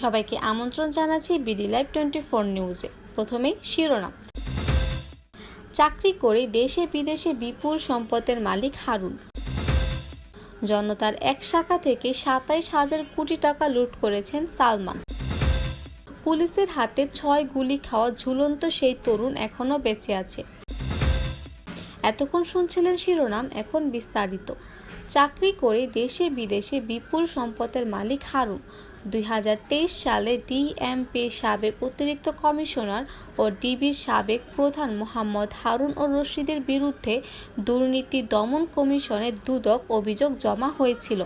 সবাইকে আমন্ত্রণ জানাচ্ছি বিডি লাইভ টোয়েন্টি ফোর নিউজে। প্রথমেই শিরোনাম। চাকরি করে দেশে বিদেশে বিপুল সম্পদের মালিক হারুন। জনতার এক শাখা থেকে সাতাইশ হাজার কোটি টাকা লুট করেছেন সালমান। পুলিশের হাতে ছয় গুলি খাওয়া ঝুলন্ত সেই তরুণ এখনও বেঁচে আছে। এতক্ষণ শুনছিলেন শিরোনাম, এখন বিস্তারিত। চাকরি করে দেশে বিদেশে বিপুল সম্পদের মালিক হারুন। দুই হাজার তেইশ সালে ডিএমপি সাবেক অতিরিক্ত কমিশনার ও ডিবির সাবেক প্রধান মোহাম্মদ হারুন ও রশিদের বিরুদ্ধে দুর্নীতি দমন কমিশনে দুদক অভিযোগ জমা হয়েছিল।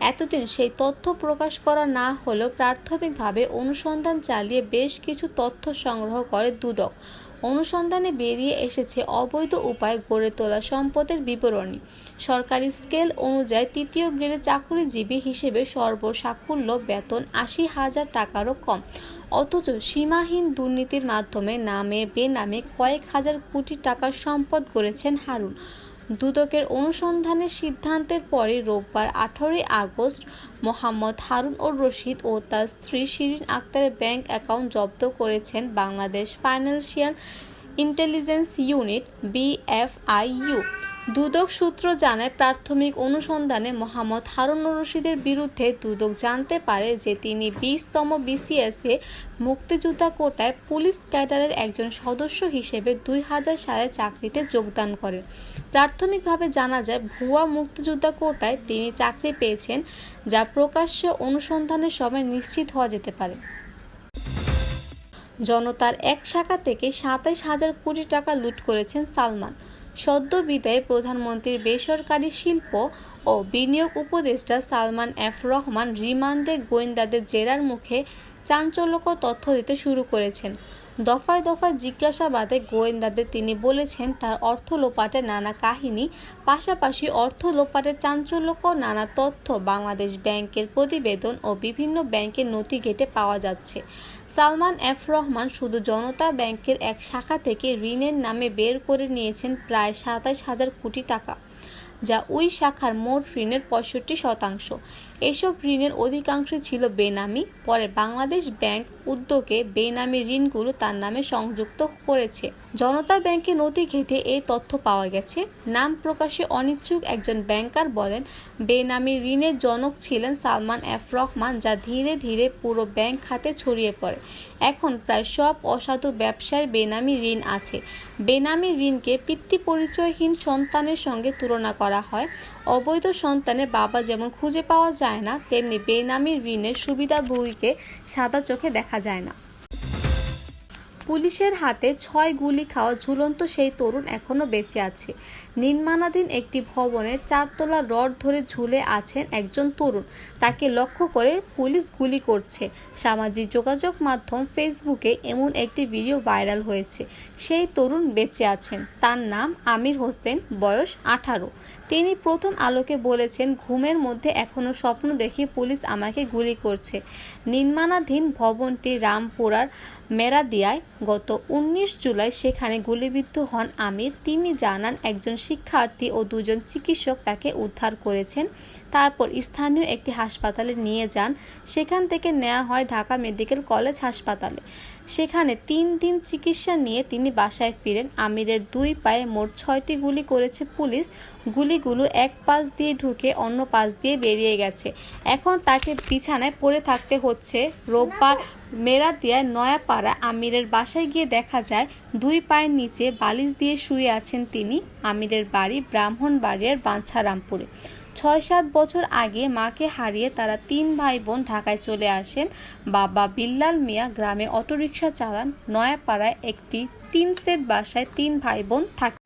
এতদিন সেই তথ্য প্রকাশ করা না হলেও প্রাথমিকভাবে অনুসন্ধান চালিয়ে বেশ কিছু তথ্য সংগ্রহ করে দুদক। অনুসন্ধানে বেরিয়ে এসেছে অবৈধ উপায় গড়ে তোলা সম্পদের বিবরণী। সরকারি স্কেল অনুযায়ী তৃতীয় গ্রেডের চাকুরিজীবী হিসেবে সর্বসাকুল্য বেতন আশি হাজার টাকারও কম। অথচ সীমাহীন দুর্নীতির মাধ্যমে নামে বেনামে কয়েক হাজার কোটি টাকার সম্পদ গড়েছেন হারুন। দুদকের অনুসন্ধানের সিদ্ধান্তের পরে রোববার আঠারোই আগস্ট মোহাম্মদ হারুন ও রশিদ ও তার স্ত্রী শিরিন আক্তারের ব্যাংক অ্যাকাউন্ট জব্দ করেছেন Bangladesh financial intelligence unit, BFIU. Dudok সূত্র জানায়, প্রাথমিক অনুসন্ধানে মোহাম্মদ হারুন রশিদের বিরুদ্ধে দুদক জানতে পারে যে তিনি বিশতম বিসিএসে মুক্তিযোদ্ধা কোটায় পুলিশ ক্যাডারের একজন সদস্য হিসেবে দুই হাজার সালে চাকরিতে যোগদান করেন। প্রাথমিকভাবে জানা যায়, ভুয়া মুক্তিযোদ্ধা কোটায় তিনি চাকরি পেয়েছেন, যা প্রকাশ্য অনুসন্ধানের সময় নিশ্চিত হওয়া যেতে পারে। জনতার এক শাখা থেকে সাতাইশ হাজার কোটি টাকা লুট করেছেন সালমান। সদ্য বিদায় প্রধানমন্ত্রীর বেসরকারি শিল্প ও বিনিয়োগ উপদেষ্টা সালমান এফ রহমান রিমান্ডে গোয়েন্দাদের জেরার মুখে চাঞ্চল্যকর তথ্য দিতে শুরু করেছেন। দফায় দফায় জিজ্ঞাসাবাদে গোয়েন্দাদের তিনি বলেছেন, তার অর্থ লোপাটের নানা কাহিনী, পাশাপাশি অর্থ লোপাটের চাঞ্চল্যকর নানা তথ্য বাংলাদেশ ব্যাংকের প্রতিবেদন ও বিভিন্ন ব্যাংকের নথি ঘেটে পাওয়া যাচ্ছে। সালমান এফ রহমান শুধু জনতা ব্যাংকের এক শাখা থেকে ঋণের নামে বের করে নিয়েছেন প্রায় সাতাশ হাজার কোটি টাকা। যা ওই শাখার মোট ঋণের পঁয়ষট্টি শতাংশ। এসব ঋণের অধিকাংশ ছিল বেনামি। পরে বাংলাদেশ ব্যাংক উদ্যোগে বেনামি ঋণগুলো তার নামে সংযুক্ত করেছে। জনতা ব্যাংকে নথি ঘেটে এই তথ্য পাওয়া গেছে। নাম প্রকাশে অনিচ্ছুক একজন ব্যাংকার বলেন, বেনামি ঋণের জনক ছিলেন সালমান এফ রহমান, যা ধীরে ধীরে পুরো ব্যাংক খাতে ছড়িয়ে পড়ে। এখন প্রায় সব অসাধু ব্যবসার বেনামি ঋণ আছে। বেনামি ঋণকে পিতৃ পরিচয়হীন সন্তানের সঙ্গে তুলনা করা হয়। অবৈধ সন্তানের বাবা যেমন খুঁজে পাওয়া যায় না, তেমনি বেনামি ঋণের সুবিধাভোগীকে সাদা চোখে দেখা যায় না। পুলিশের হাতে ছয় গুলি খাওয়া ঝুলন্ত সেই তরুণ এখনও বেঁচে আছে। নির্মাণাধীন একটি ভবনের চারতলা রড ধরে ঝুলে আছেন একজন তরুণ। তাকে লক্ষ্য করে পুলিশ গুলি করছে। সামাজিক যোগাযোগ মাধ্যম ফেসবুকে এমন একটি ভিডিও ভাইরাল হয়েছে। সেই তরুণ বেঁচে আছেন। তার নাম আমির হোসেন, বয়স আঠারো। তিনি প্রথম আলোকে বলেছেন, ঘুমের মধ্যে এখনও স্বপ্ন দেখি পুলিশ আমাকে গুলি করছে। নির্মাণাধীন ভবনটি রামপুরার মেরাদিয়ায় গত উনিশ জুলাই সেখানে গুলিবিদ্ধ হন আমির। তিনি জানান, একজন শিক্ষার্থী ও দুজন চিকিৎসক তাকে উদ্ধার করেছেন। তারপর স্থানীয় একটি হাসপাতালে নিয়ে যান। সেখান থেকে নেওয়া হয় ঢাকা মেডিকেল কলেজ হাসপাতালে। সেখানে তিন দিন চিকিৎসা নিয়ে তিনি বাসায় ফিরেন। আমিরের দুই পায়ে মোট ছয়টি গুলি করেছে পুলিশ। গুলিগুলো এক পাশ দিয়ে ঢুকে অন্য পাশ দিয়ে বেরিয়ে গেছে। এখন তাকে বিছানায় পড়ে থাকতে হচ্ছে। রোববার মেরাদিয়ায় নয়াপাড়া আমিরের বাসায় গিয়ে দেখা যায়, দুই পায়ের নিচে বালিশ দিয়ে শুয়ে আছেন তিনি আমিরের বাড়ি ব্রাহ্মণবাড়িয়ার বাঞ্ছারামপুরে। ছয় সাত বছর আগে মাকে হারিয়ে তারা তিন ভাই বোন ঢাকায় চলে আসেন। বাবা বিল্লাল মিয়া গ্রামে অটোরিকশা চালান। নয়াপাড়ায় একটি তিন সেট বাসায় তিন ভাই বোন থাকে